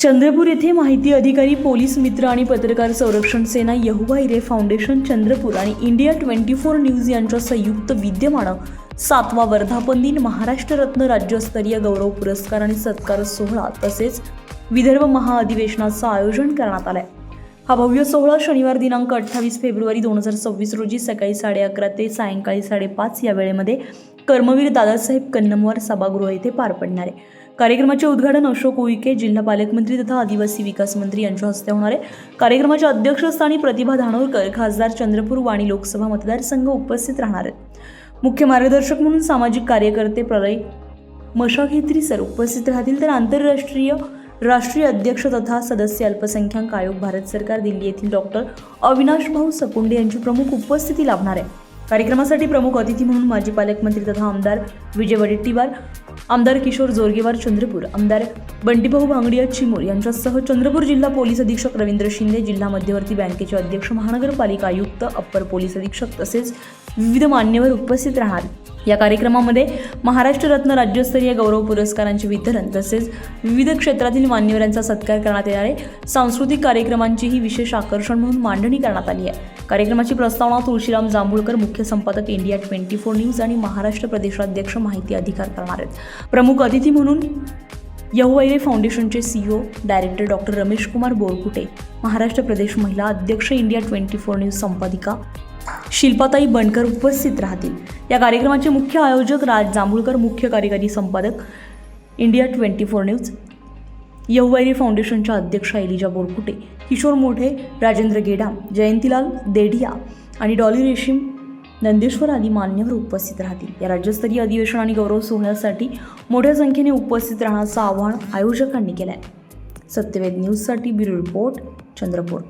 चंद्रपूर येथे माहिती अधिकारी पोलीस मित्र आणि पत्रकार संरक्षण सेना यहुवा हिरे फाउंडेशन चंद्रपूर आणि इंडिया ट्वेंटी फोर न्यूज यांच्या संयुक्त विद्यमानं सातवा वर्धापन दिन महाराष्ट्र रत्न राज्यस्तरीय गौरव पुरस्कार आणि सत्कार सोहळा तसेच विदर्भ महाअधिवेशनाचं आयोजन करण्यात आलंय. हा भव्य सोहळा शनिवार दिनांक अठ्ठावीस फेब्रुवारी दोन हजार सव्वीस रोजी सकाळी साडे अकरा ते सायंकाळी साडेपाच या वेळेमध्ये कर्मवीर दादासाहेब कन्नमवार सभागृह येथे पार पडणार. आहे कार्यक्रमाचे उद्घाटन अशोक उईके जिल्हा पालकमंत्री तथा आदिवासी विकास मंत्री यांच्या हस्ते होणार आहे. कार्यक्रमाच्या अध्यक्षस्थानी प्रतिभा धानोरकर खासदार चंद्रपूर वाणी लोकसभा मतदारसंघ उपस्थित राहणार आहेत. मुख्य मार्गदर्शक म्हणून सामाजिक कार्यकर्ते प्रलय मशाखेत्री सर उपस्थित राहतील तर आंतरराष्ट्रीय राष्ट्रीय अध्यक्ष तथा सदस्य अल्पसंख्याक आयोग भारत सरकार दिल्ली येथील डॉक्टर अविनाश भाऊ सकुंडे यांची प्रमुख उपस्थिती लाभणार आहे. कार्यक्रमासाठी प्रमुख अतिथी म्हणून माजी पालकमंत्री तथा आमदार विजय वडेट्टीवार आमदार किशोर जोरगेवार चंद्रपूर आमदार बंडीभाऊ भांगडिया चिमूर यांच्यासह चंद्रपूर जिल्हा पोलीस अधीक्षक रवींद्र शिंदे जिल्हा मध्यवर्ती बँकेचे अध्यक्ष महानगरपालिका आयुक्त अप्पर पोलीस अधीक्षक तसेच विविध मान्यवर उपस्थित राहणार. या कार्यक्रमामध्ये महाराष्ट्र रत्न राज्यस्तरीय गौरव पुरस्कारांचे वितरण तसेच विविध क्षेत्रातील मान्यवरांचा सत्कार करण्यात येणार आहे सांस्कृतिक कार्यक्रमांचीही विशेष आकर्षण म्हणून मांडणी करण्यात आली आहे. कार्यक्रमाची प्रस्तावना तुळशीराम जांभूळकर मुख्य संपादक इंडिया ट्वेंटी फोर न्यूज आणि महाराष्ट्र प्रदेशाध्यक्ष माहिती अधिकार करणार आहेत. प्रमुख अतिथी म्हणून यहुवैरे फाउंडेशनचे CEO director doctor Ramesh Kumar Borkute Maharashtra प्रदेश महिला अध्यक्ष इंडिया ट्वेंटी फोर न्यूज संपादिका शिल्पाताई बनकर उपस्थित राहतील. या कार्यक्रमाचे मुख्य आयोजक राज जांभूळकर मुख्य कार्यकारी संपादक इंडिया ट्वेंटी फोर न्यूज यहुवैरी फाउंडेशनच्या अध्यक्षा एलिजा बोरकुटे किशोर मोठे राजेंद्र गेडाम जयंतीलाल देढिया आणि डॉली रेशीम नंदेश्वर आदी मान्यवर उपस्थित राहतील. या राज्यस्तरीय अधिवेशन आणि गौरव सोहळ्यासाठी मोठ्या संख्येने उपस्थित राहण्याचं आवाहन आयोजकांनी केलं आहे सत्यवेद न्यूजसाठी ब्युरो रिपोर्ट चंद्रपूर.